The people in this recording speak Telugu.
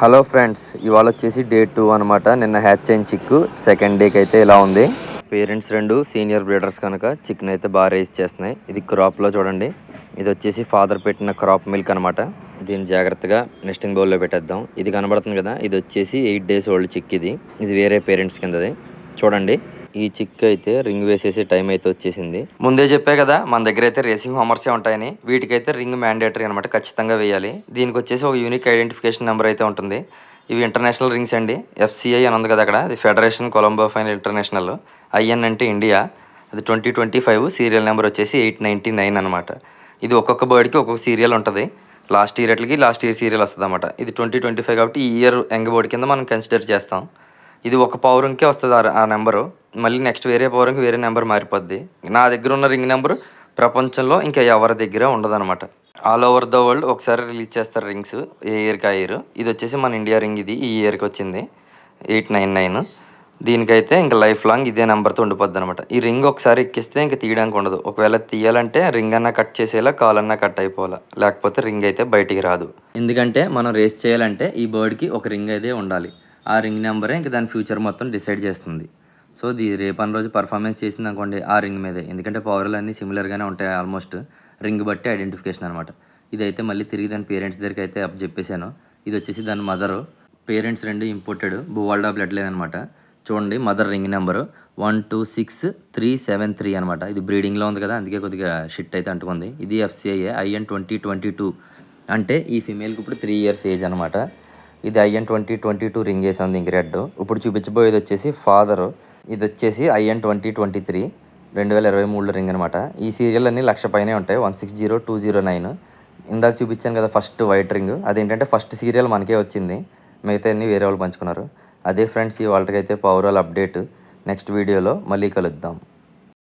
హలో ఫ్రెండ్స్ ఇవాళ వచ్చేసి డే టూ అనమాట నిన్న హ్యాచ్ అయిన చిక్కు సెకండ్ డేకి అయితే ఇలా ఉంది. పేరెంట్స్ రెండు సీనియర్ బ్రీడర్స్ కనుక చికెన్ అయితే బాగా రేస్ చేస్తున్నాయి. ఇది క్రాప్లో చూడండి. ఇది వచ్చేసి ఫాదర్ పెట్టిన క్రాప్ మిల్క్ అనమాట దీన్ని జాగ్రత్తగా నెస్టింగ్ బౌల్లో పెట్టేద్దాం. ఇది కనబడుతుంది కదా ఇది వచ్చేసి ఎయిట్ డేస్ ఓల్డ్ చిక్ ఇది. ఇది వేరే పేరెంట్స్ కిందది. చూడండి. ఈ చిక్ అయితే రింగ్ వేసేసే టైం అయితే వచ్చేసింది. ముందే చెప్పే కదా మన దగ్గర అయితే రేసింగ్ హోమర్సే ఉంటాయని. వీటికైతే రింగ్ మ్యాండేటరీ అనమాట ఖచ్చితంగా వేయాలి. దీనికి వచ్చేసి ఒక యూనిక్ ఐడెంటిఫికేషన్ నెంబర్ అయితే ఉంటుంది. ఇవి ఇంటర్నేషనల్ రింగ్స్ అండి. ఎఫ్సిఐ అని ఉంది కదా అక్కడ. అది federation Colombo fine international IN అంటే ఇండియా అది twenty twenty five serial number వచ్చేసి ఎయిట్ నైంటీ నైన్ అనమాట ఇది ఒక్కొక్క బర్డ్కి ఒక్కొక్క సీరియల్ ఉంటుంది. లాస్ట్ ఇయర్ అట్లకి లాస్ట్ ఇయర్ సీరియల్ వస్తుంది అనమాట ఇది ట్వంటీ ట్వంటీ ఫైవ్ కాబట్టి ఈ ఇయర్ యంగ్ బోర్డ్ కింద మనం కన్సిడర్ చేస్తాం. ఇది ఒక పౌరంకే వస్తుంది ఆ- నెంబరు. మళ్ళీ నెక్స్ట్ వేరే పౌరంకి వేరే నెంబర్ మారిపోద్ది. నా దగ్గర ఉన్న రింగ్ నెంబర్ ప్రపంచంలో ఇంకా ఎవరి దగ్గర ఉండదన్నమాట. ఆల్ ఓవర్ ద వరల్డ్ ఒకసారి రిలీజ్ చేస్తారు రింగ్స్ ఏ ఇయర్కి ఆ ఇయర్ ఇది వచ్చేసి మన ఇండియా రింగ్ ఇది ఈ ఇయర్కి వచ్చింది. ఎయిట్ నైన్ నైన్ దీనికైతే ఇంకా లైఫ్ లాంగ్ ఇదే నెంబర్తో ఉండిపోద్ది అనమాట ఈ రింగ్ ఒకసారి ఎక్కిస్తే ఇంకా తీయడానికి ఉండదు. ఒకవేళ తీయాలంటే రింగ్ అన్నా కట్ చేసేలా కాల్ అన్నా కట్ అయిపోవాలా. లేకపోతే రింగ్ అయితే బయటికి రాదు. ఎందుకంటే మనం రేస్ చేయాలంటే ఈ బర్డ్కి ఒక రింగ్ అయితే ఉండాలి. ఆ రింగ్ నెంబరే ఇంకా దాని ఫ్యూచర్ మొత్తం డిసైడ్ చేస్తుంది. సో దీ రేపని రోజు పర్ఫార్మెన్స్ చేసింది అనుకోండి ఆ రింగ్ మీదే. ఎందుకంటే పవర్లు అన్నీ సిమిలర్గానే ఉంటాయి ఆల్మోస్ట్. రింగ్ బట్టి ఐడెంటిఫికేషన్ అనమాట ఇదైతే మళ్ళీ తిరిగి దాని పేరెంట్స్ దగ్గరికి అయితే అప్ చెప్పేశాను. ఇది వచ్చేసి దాని మదరు. పేరెంట్స్ రెండు ఇంపోర్టెడ్. బువాల్డా బ్లడ్ లైన్ అనమాట చూడండి mother ring number. One two six three seven three అనమాట ఇది బ్రీడింగ్లో ఉంది కదా అందుకే కొద్దిగా షిట్ అయితే అంటుకుంది. ఇది FCIA IN twenty twenty two. అంటే ఈ ఫిమేల్కి ఇప్పుడు త్రీ ఇయర్స్ ఏజ్ అనమాట ఇది IN twenty twenty two ring వేసి ఉంది ఇంక రెడ్. ఇప్పుడు చూపించబోయేది వచ్చేసి ఫాదర్. ఇది వచ్చేసి ఐఎన్ ట్వంటీ ట్వంటీ త్రీ. రెండు వేల ఇరవై మూడులో రింగ్ అనమాట ఈ సీరియల్ అన్ని లక్ష పైనే ఉంటాయి. One six zero two zero nine. ఇందాక చూపించాను కదా ఫస్ట్ వైట్ రింగ్. అదేంటంటే ఫస్ట్ సీరియల్ మనకే వచ్చింది. మిగతా అన్ని వేరే వాళ్ళు పంచుకున్నారు. అదే ఫ్రెండ్స్ ఈ వాళ్ళకైతే పవర్ అప్డేట్ నెక్స్ట్ వీడియోలో మళ్ళీ కలుద్దాం.